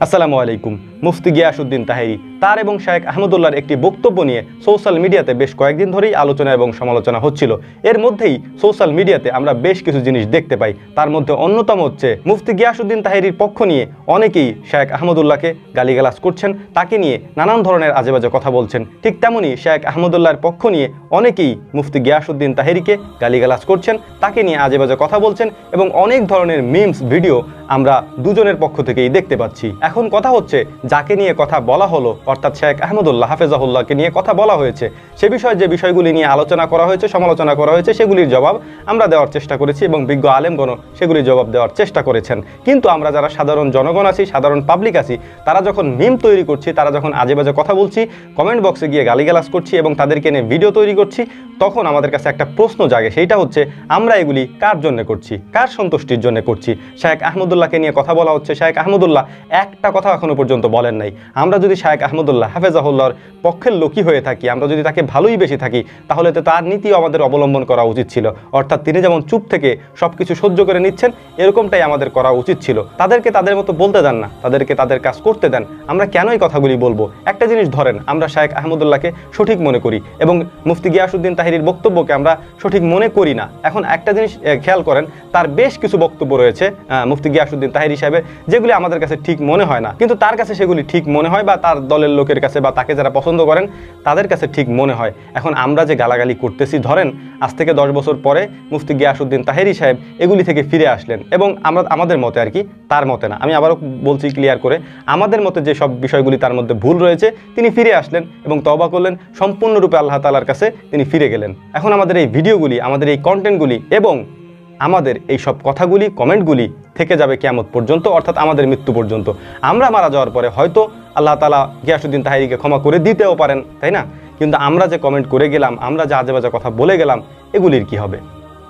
আসসালামু আলাইকুম মুফতি গিয়াসুদ্দিন তাহেরি, তার এবং শায়েক আহমদুল্লাহর একটি বক্তব্য নিয়ে সোশ্যাল মিডিয়াতে বেশ কয়েকদিন ধরেই আলোচনা এবং সমালোচনা হচ্ছিল। এর মধ্যেই সোশ্যাল মিডিয়াতে আমরা বেশ কিছু জিনিস দেখতে পাই। তার মধ্যে অন্যতম হচ্ছে মুফতি গিয়াসুদ্দিন তাহেরির পক্ষ নিয়ে অনেকেই শায়েক আহমদুল্লাহকে গালিগালাজ করছেন, তাকে নিয়ে নানান ধরনের আজেবাজে কথা বলছেন। ঠিক তেমনই শায়েক আহমদুল্লাহর পক্ষ নিয়ে অনেকেই মুফতি গিয়াসুদ্দিন তাহেরিকে গালিগালাজ করছেন, তাকে নিয়ে আজেবাজে কথা বলছেন এবং অনেক ধরনের মিমস ভিডিও আমরা দুজনের পক্ষ থেকেই দেখতে পাচ্ছি। এখন কথা হচ্ছে যাকে নিয়ে কথা বলা হলো, অর্থাৎ শেখ আহমদুল্লাহ, হাফেজাহুল্লাহকে নিয়ে কথা বলা হয়েছে, সে বিষয়ে যে বিষয়গুলি নিয়ে আলোচনা করা হয়েছে, সমালোচনা করা হয়েছে, সেগুলির জবাব আমরা দেওয়ার চেষ্টা করেছি এবং বিজ্ঞ আলেমগণ সেগুলির জবাব দেওয়ার চেষ্টা করেছেন। কিন্তু আমরা যারা সাধারণ জনগণ আছি, সাধারণ পাবলিক আছি, তারা যখন মিম তৈরি করছি, তারা যখন আজে বাজে কথা বলছি কমেন্ট বক্সে গিয়ে গালিগালাজ করছি এবং তাদেরকে নিয়ে ভিডিও তৈরি করছি, তখন আমাদের কাছে একটা প্রশ্ন জাগে, সেইটা হচ্ছে, আমরা এগুলি কার জন্য করছি? কার সন্তুষ্টির জন্য করছি? শায়েক আহমদুল্লাহকে নিয়ে কথা বলা হচ্ছে শায়েক আহমদুল্লাহ, একটা কথা এখনও পর্যন্ত বলেন নাই। আমরা যদি শায়েক আহমদুল্লাহ হাফেজাহুল্লাহর পক্ষের লোকই হয়ে থাকি, আমরা যদি তাকে ভালোই বেশি থাকি, তাহলে তো তার নীতিও আমাদের অবলম্বন করা উচিত ছিল। অর্থাৎ তিনি যেমন চুপ থেকে সব কিছু সহ্য করে নিচ্ছেন, এরকমটাই আমাদের করা উচিত ছিল। তাদেরকে তাদের মতো বলতে দেন না, তাদেরকে তাদের কাজ করতে দেন। আমরা কেনই কথাগুলি বলব? একটা জিনিস ধরেন, আমরা শায়েক আহমদুল্লাহকে সঠিক মনে করি এবং মুফতি গিয়াসুদ্দিন তাহিরির বক্তব্যকে আমরা সঠিক মনে করি না। এখন একটা জিনিস খেয়াল করেন, তার বেশ কিছু বক্তব্য রয়েছে মুফতি গিয়াসুদ্দিন তাহিরি সাহেবের, যেগুলি আমাদের কাছে ঠিক মনে হয় না। কিন্তু তার কাছে সেগুলি ঠিক মনে হয় বা তার দলের লোকের কাছে বা তাকে যারা পছন্দ করেন, তাদের কাছে ঠিক মনে হয়। এখন আমরা যে গালাগালি করতেছি, ধরেন আজ থেকে দশ বছর পরে মুফতি গিয়াসুদ্দিন তাহেরি সাহেব এগুলি থেকে ফিরে আসলেন এবং আমরা, আমাদের মতে আর কি, তার মতে না। আমি আবারও বলছি ক্লিয়ার করে, আমাদের মতে যে সব বিষয়গুলি তার মধ্যে ভুল রয়েছে, তিনি ফিরে আসলেন এবং তবা করলেন, সম্পূর্ণরূপে আল্লাহ তালার কাছে তিনি ফিরে গেলেন। এখন আমাদের এই ভিডিওগুলি, আমাদের এই কন্টেন্টগুলি এবং আমাদের এই সব কথাগুলি, কমেন্টগুলি থেকে যাবে কেমত পর্যন্ত, অর্থাৎ আমাদের মৃত্যু পর্যন্ত। আমরা মারা যাওয়ার পরে হয়তো আল্লাহ তালা গিয়াসুদ্দিন তাহিরিকে ক্ষমা করে দিতেও পারেন, তাই না? কিন্তু আমরা যে কমেন্ট করে গেলাম, আমরা যে আজে বাজে কথা বলে গেলাম, এগুলির কি হবে?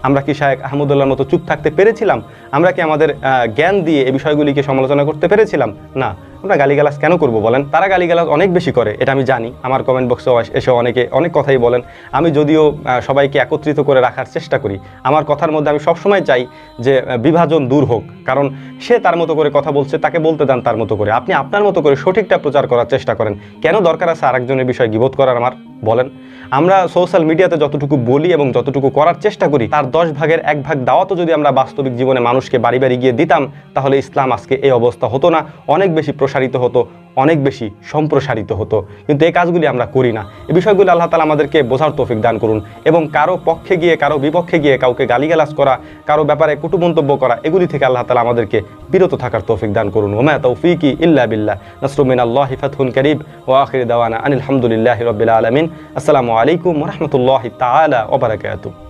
আমরা কি শায়েক আহমদুল্লাহর মতো চুপ থাকতে পেরেছিলাম? আমরা কি আমাদের জ্ঞান দিয়ে এই বিষয়গুলিকে সমালোচনা করতে পেরেছিলাম? না। আমরা গালিগালাজ কেন করব বলেন? তারা গালিগালাজ অনেক বেশি করে, এটা আমি জানি। আমার কমেন্ট বক্সে এসে অনেকে অনেক কথাই বলেন। আমি যদিও সবাইকে একত্রিত করে রাখার চেষ্টা করি। আমার কথার মধ্যে আমি সবসময় চাই যে বিভাজন দূর হোক। কারণ সে তার মতো করে কথা বলছে, তাকে বলতে দেন তার মতো করে। আপনি আপনার মতো করে সঠিকটা প্রচার করার চেষ্টা করেন। কেন দরকার আছে আরেকজনের বিষয়ে গিবোধ করার আমার? বলেন, আমরা সোশ্যাল মিডিয়াতে যতটুকু বলি এবং যতটুকু করার চেষ্টা করি, তার দশ ভাগের এক ভাগ দাওয়াতও যদি আমরা বাস্তবিক জীবনে মানুষকে বাড়ি বাড়ি গিয়ে দিতাম, তাহলে ইসলাম আজকে এই অবস্থা হতো না। অনেক বেশি প্রসারিত হতো অনেক বেশি সম্প্রসারিত হতো। কিন্তু এই কাজগুলি আমরা করি না। এই বিষয়গুলি আল্লাহ তালা আমাদেরকে বোঝার তৌফিক দান করুন এবং কারও পক্ষে গিয়ে, কারও বিপক্ষে গিয়ে, কাউকে গালিগালাজ করা, কারও ব্যাপারে কুটু মন্তব্য করা, এগুলি থেকে আল্লাহ তালা আমাদেরকে বিরত থাকার তৌফিক দান করুন। ওমা তৌফিকি ইল্লা বিল্লাহ। নসরুমিন আল্লাহ ফাতহুন করিব ও আখির দাওয়ানা আনিল হামদুলিল্লাহ রবিল আলমিন। আসসালামু আলাইকুম রহমতুল্লাহ তালা ওবরাকাতু